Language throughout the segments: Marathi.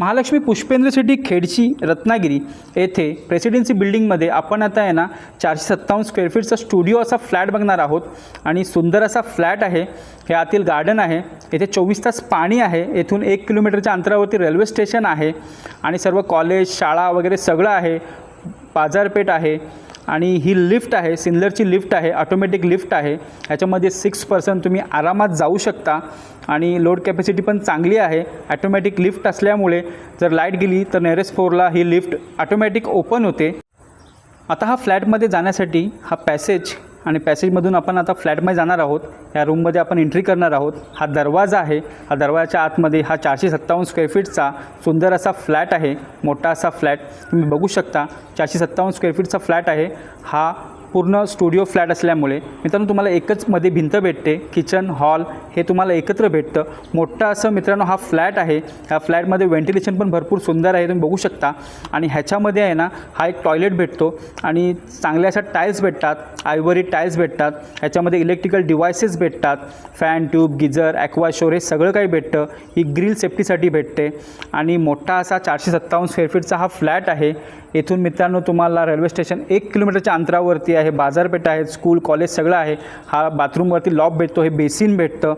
महालक्ष्मी पुष्पेंद्र सिटी खेडची रत्नागिरी येथे प्रेसिडेन्सी बिल्डिंगमध्ये आपण आता आहे ना चारशे सत्तावन्न स्क्वेअर फीटचा स्टुडिओ असा फ्लॅट बघणार आहोत. आणि सुंदर असा फ्लॅट आहे. हे आतील गार्डन आहे. येथे चोवीस तास पाणी आहे. येथून एक किलोमीटरच्या अंतरावरती रेल्वे स्टेशन आहे. आणि सर्व कॉलेज शाळा वगैरे सगळं आहे. बाजारपेठ आहे. आणि ही लिफ्ट आहे सिनलरची लिफ्ट आहे ऑटोमॅटिक लिफ्ट आहे. ह्याच्यामध्ये सिक्स पर्सन तुम्ही आरामात जाऊ शकता. आणि लोड कॅपॅसिटी पण चांगली आहे. ॲटोमॅटिक लिफ्ट असल्यामुळे जर लाइट गेली तर नेरेस्ट फोरला ही लिफ्ट ऑटोमॅटिक ओपन होते. आता हा फ्लॅटमध्ये जाण्यासाठी हा पॅसेज आणि पॅसेजमधून आपण आता फ्लॅटमध्ये जाणार आहोत. या रूममध्ये आपण एंट्री करणार आहोत. हा दरवाजा आहे. हा दरवाजाच्या आतमध्ये हा चारशे सत्तावन्न स्क्वेअर फीटचा सुंदर असा फ्लॅट आहे. मोठा असा फ्लॅट तुम्ही बघू शकता. चारशे सत्तावन्न स्क्वेअर फीटचा फ्लॅट आहे. हा पूर्ण स्टुडिओ फ्लॅट असल्यामुळे मित्रांनो तुम्हाला एकच मध्ये भिंत भेटते किचन हॉल हे तुम्हाला एकत्र भेटतं. मोठा असं मित्रांनो हा फ्लॅट आहे. ह्या फ्लॅटमध्ये व्हेंटिलेशन पण भरपूर सुंदर आहे तुम्ही बघू शकता. आणि ह्याच्यामध्ये आहे ना हा एक टॉयलेट भेटतो आणि चांगल्या अशा टाईल्स भेटतात आयवरी टाईल्स भेटतात. ह्याच्यामध्ये इलेक्ट्रिकल डिव्हायसेस भेटतात. फॅन ट्यूब गिझर ॲक्वाशोर हे सगळं काही भेटतं. ही ग्रिल सेफ्टीसाठी भेटते. आणि मोठा असा चारशे सत्तावन्न स्क्वेअर फीटचा हा फ्लॅट आहे. येथून मित्रांनो तुम्हाला रेल्वे स्टेशन एक किलोमीटरच्या अंतरावरती आहे बाजारपेठ आहे स्कूल कॉलेज सगळं आहे. हा बाथरूमवरती लॉब भेटतो हे बेसिन भेटतं.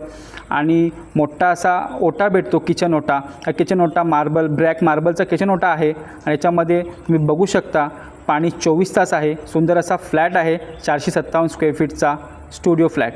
आणि मोठा असा ओटा भेटतो किचन ओटा. हा किचन ओटा मार्बल ब्रॅक मार्बलचा किचन ओटा आहे. आणि याच्यामध्ये तुम्ही बघू शकता पाणी चोवीस तास आहे. सुंदर असा फ्लॅट आहे चारशे सत्तावन्न स्क्वेअर फीटचा स्टुडिओ फ्लॅट